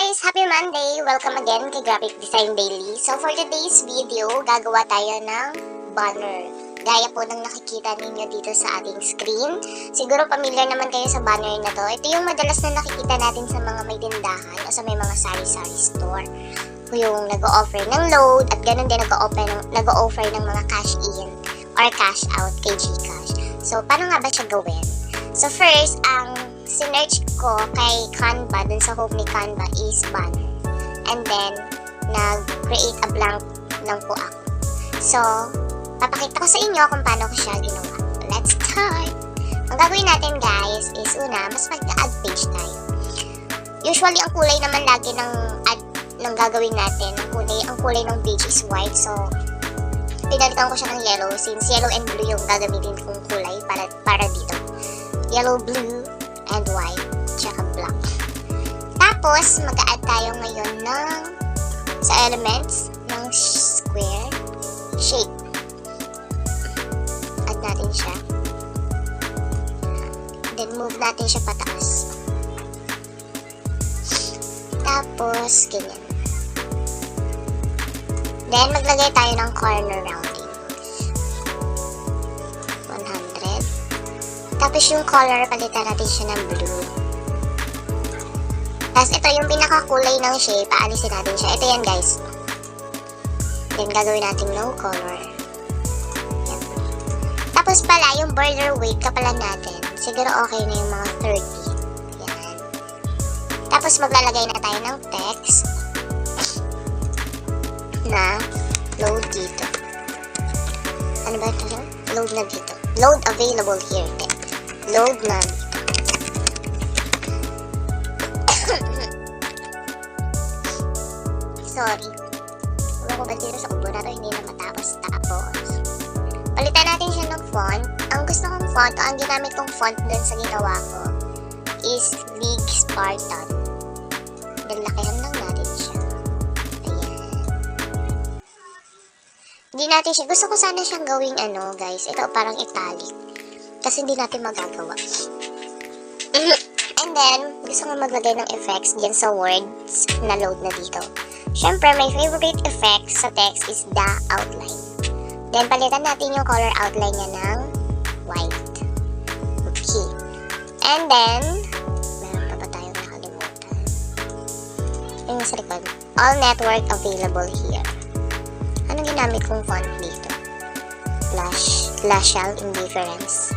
guys! Happy Monday! Welcome again kay Graphic Design Daily. So for today's video, gagawa tayo ng banner. Gaya po ng nakikita ninyo dito sa ating screen. Siguro familiar naman kayo sa banner na to. Ito yung madalas na nakikita natin sa mga may tindahan o sa may mga sari-sari store. Yung nag-o-offer ng load at ganun din nag-o-offer ng, nag-o-offer ng mga cash in or cash out kay Gcash. So paano nga ba siya gawin? So first, ang sinerch ko kay Canva, dun sa home ni Canva is banner. And then, nag-create a blank lang po ako. So, papakita ko sa inyo kung paano ko siya ginawa. Let's start! Ang gagawin natin guys is una, mas mag-add page tayo. Usually, ang kulay naman lagi ng add ng gagawin natin, ang kulay, ang kulay ng page is white. So, pinalitan ko siya ng yellow since yellow and blue yung gagamitin kong kulay para, para dito. Yellow, blue, and white, tsaka black. Tapos, mag-add tayo ngayon ng sa elements ng square shape. Add natin siya. Then, move natin siya pataas. Tapos, ganyan. Then, maglagay tayo ng corner rounding. Tapos yung color, palitan natin siya ng blue. Tapos ito yung pinakakulay ng shape, paalisin natin siya. Ito yan guys. Then gagawin natin no color. Yan. Tapos pala, yung border weight kapala natin, siguro okay na yung mga 30. Yan. Tapos maglalagay na tayo ng text na load dito. Ano ba ito? Load na dito. Load available here. Load na. Sorry. Wala ko ba dito sa kubo na to, hindi na matapos tapos. Palitan natin siya ng font. Ang gusto kong font, o ang ginamit kong font dun sa ginawa ko, is League Spartan. Then, lakihan lang natin siya. Ayan. Hindi natin siya, gusto ko sana siyang gawing ano, guys, ito parang italic kasi hindi natin magagawa. And then, gusto ko maglagay ng effects dyan sa words na load na dito. Siyempre, my favorite effects sa text is the outline. Then, palitan natin yung color outline niya ng white. Okay. And then, meron pa ba tayong nakalimutan? Yung sa likod. All network available here. Anong ginamit kong font dito? Flash. Flashal indifference.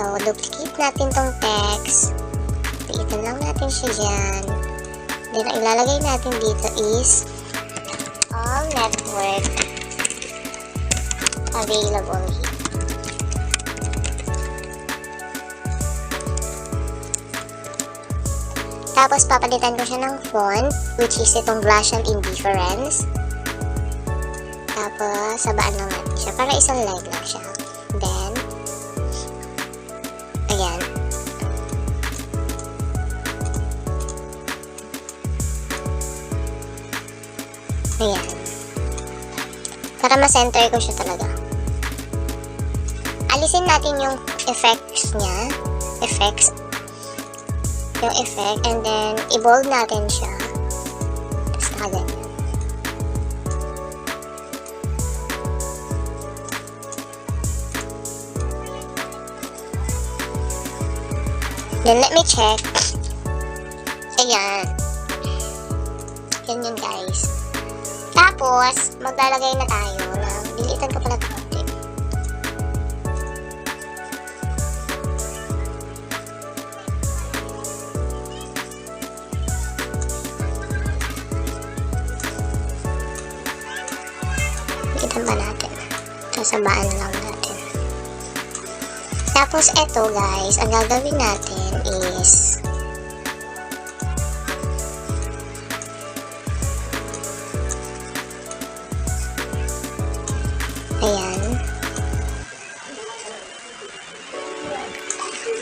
So, duplicate natin tong text. Liitan lang natin siya dyan. Then, ang ilalagay natin dito is all network available here. Tapos, papalitan ko siya ng font, which is itong Glacial Indifference. Tapos, sabaan lang natin siya. Para isang line lang siya. Ayan. Para ma-center ko siya talaga. Alisin natin yung effects niya. Effects. Yung effect. And then, i-bold natin siya. Tapos nakaganyan. Then, let me check. Ayan. Yan yun, guys. Tapos, maglalagay na tayo ng... Dilitan ko pala konti. Dilitan ba natin? Sasabaan lang natin. Tapos eto guys, ang gagawin natin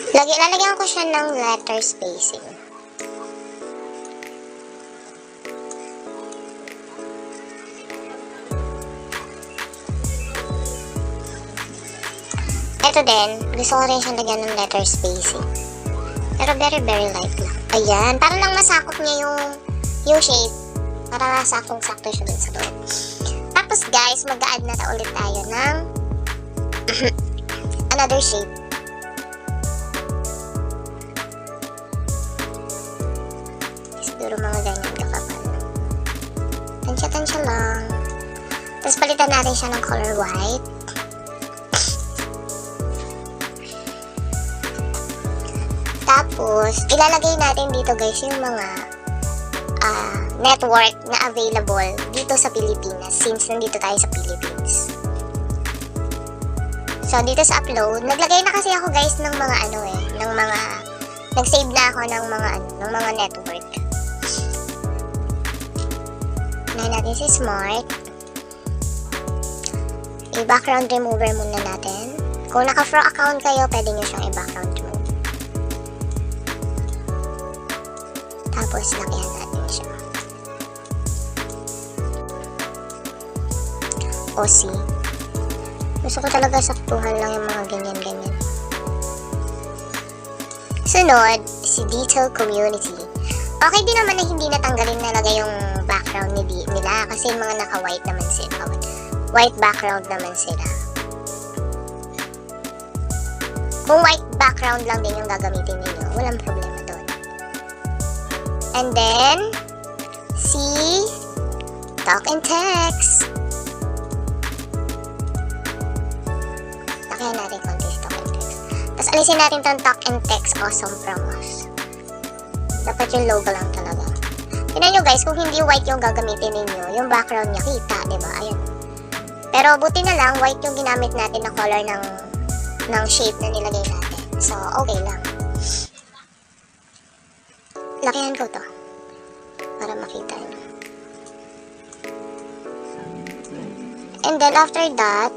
Lagi, lalagyan ko siya ng letter spacing. Ito din, gusto ko rin siyang lagyan ng letter spacing. Pero very, very light lang. Ayan, para lang masakop niya yung, yung shape. Para saktong-sakto siya dun sa loob. Tapos guys, mag-add na ta ulit tayo ng another shape. Tansya-tansya lang. Tapos palitan natin siya ng color white. Tapos, ilalagay natin dito guys yung mga ah, network na available dito sa Pilipinas since nandito tayo sa Philippines. So, dito sa upload, naglagay na kasi ako guys ng mga ano eh, ng mga, nag-save na ako ng mga ano, ng mga network. Unahin natin si Smart. I-background remover muna natin. Kung naka-fro account kayo, pwede nyo siyang i-background remove. Tapos, lakihan natin siya. O, see? Gusto ko talaga saktuhan lang yung mga ganyan-ganyan. Sunod, si Detail Community. Okay din naman na hindi natanggalin talaga yung background ni nila kasi mga naka-white naman sila. White background naman sila. Kung white background lang din yung gagamitin ninyo, walang problema doon. And then, si Talk and Text. Lakayan natin konti Talk and Text. Tapos alisin natin tong Talk and Text Awesome Promos. Dapat yung logo lang talaga. Tignan nyo guys, kung hindi white yung gagamitin ninyo, yung background niya kita, ba? Ayan. Pero buti na lang, white yung ginamit natin na color ng, ng shape na nilagay natin. So, okay lang. Lakihan ko to. Para makita nyo. And then after that,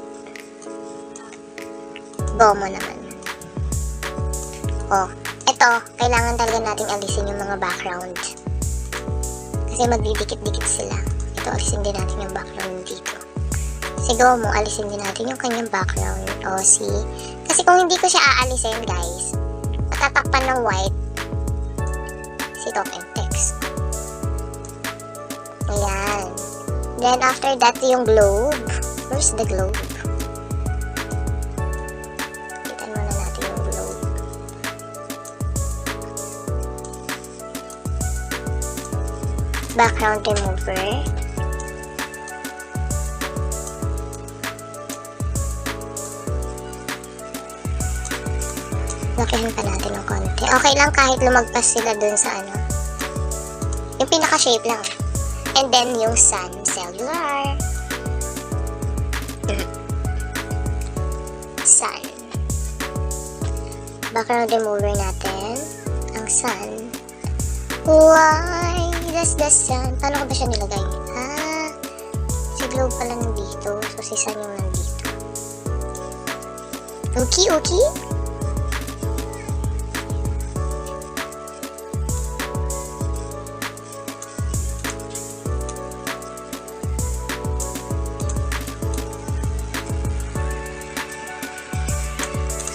Bomo naman. Oh, ito, kailangan talaga nating alisin yung mga background. Kasi magdidikit-dikit sila. Ito, alisin din natin yung background dito. Si Gomo, alisin din natin yung kanyang background. O, si... Kasi kung hindi ko siya aalisin, guys, matatakpan ng white si Talk and Text. Ayan. Then, after that, yung globe. Where's the globe? Background remover. Lakihan pa natin ng konti. Okay lang kahit lumagpas sila dun sa ano. Yung pinaka-shape lang. And then yung sun cellular. sun. Background remover natin. Ang sun. Why does the sun? Paano ko ba siya nilagay? Ah, si globe pala nandito. So si sun yung nandito. Okay, okay.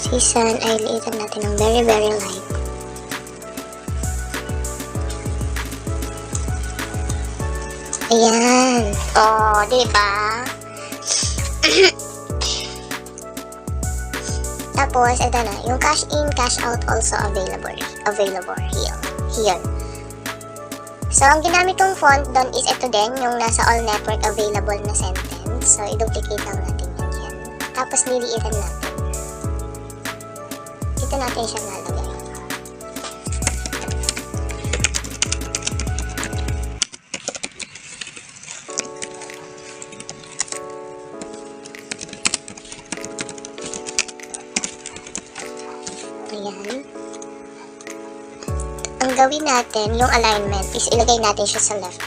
Si Sun ay liitan natin ng very very light. Ayan. Oh, di ba? Tapos, ito na. Yung cash in, cash out also available. Available here. Here. So, ang ginamit kong font doon is ito din, yung nasa all network available na sentence. So, i-duplicate lang natin yan yan. Tapos, liliitan natin. Dito natin siya lalagay. Ayan. Ang gawin natin, yung alignment, is ilagay natin siya sa left.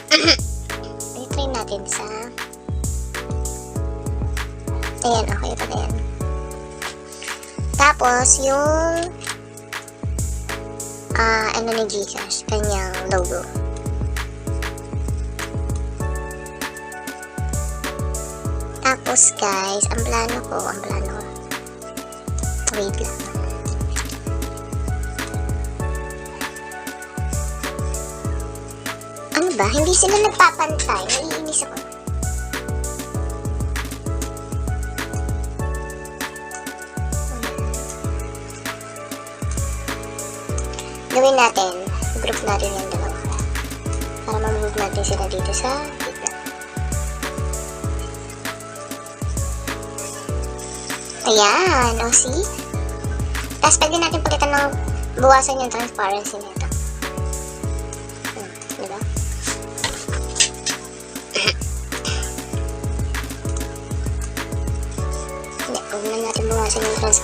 I-try natin sa... Ayan, okay pa na yan. Tapos, yung... Ah, ano ni Gcash, kanyang logo. Tapos, guys, ang plano ko, ang plano ko. Wait lang. Diba? Hindi sila nagpapantay. Naiinis ako. Gawin natin. Group natin yung dalawa. Para mamove natin sila dito sa gitna. Ayan. O, see? Tapos pwede natin palitan ng buwasan yung transparency nito.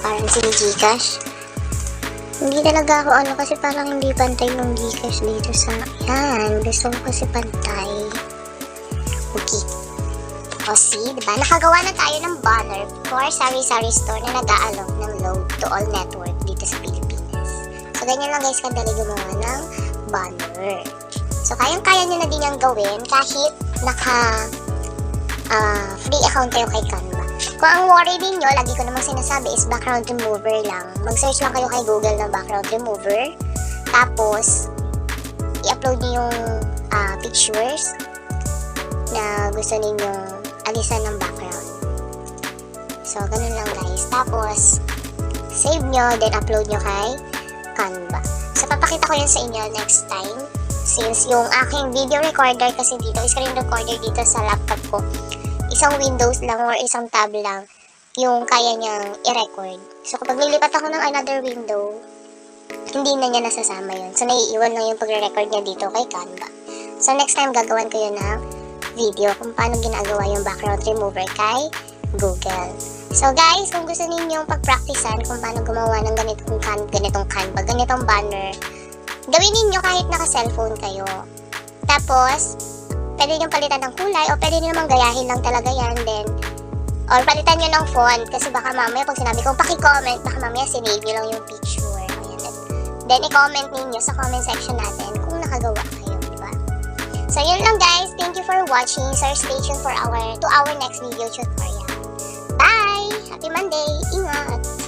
Transparency ni Gcash. Hindi talaga ako ano kasi parang hindi pantay yung Gcash dito sa... Yan, gusto ko kasi pantay. Okay. O see, diba? Nakagawa na tayo ng banner for Sari Sari Store na nag-aalok ng load to all network dito sa Pilipinas. So, ganyan lang guys kadali gumawa ng banner. So, kayang-kaya nyo na din yung gawin kahit naka ah, free account kayo kay Canva. Kung ang worry ninyo, lagi ko namang sinasabi is background remover lang. Mag-search lang kayo kay Google na background remover. Tapos, i-upload niyo yung ah, pictures na gusto ninyong alisan ng background. So, ganun lang guys. Tapos, save nyo, then upload nyo kay Canva. So, papakita ko yun sa inyo next time. Since yung aking video recorder kasi dito, screen recorder dito sa laptop ko, isang Windows lang or isang tab lang yung kaya niyang i-record. So, kapag nilipat ako ng another window, hindi na niya nasasama yun. So, naiiwan lang yung pagre-record niya dito kay Canva. So, next time gagawan ko yun ng video kung paano ginagawa yung background remover kay Google. So guys, kung gusto ninyong pag-practicean kung paano gumawa ng ganitong, can, ganitong Canva, ganitong banner, gawin ninyo kahit naka-cellphone kayo. Tapos, pwede nyo palitan ng kulay o pwede nyo namang gayahin lang talaga yan then or palitan nyo ng font kasi baka mamaya pag sinabi kong paki-comment, baka mamaya sinave nyo lang yung picture. Ayan. Then, i-comment ninyo sa comment section natin kung nakagawa kayo, di ba? So, yun lang guys. Thank you for watching. So, stay tuned for our, to our next video tutorial. Bye! Happy Monday! Ingat!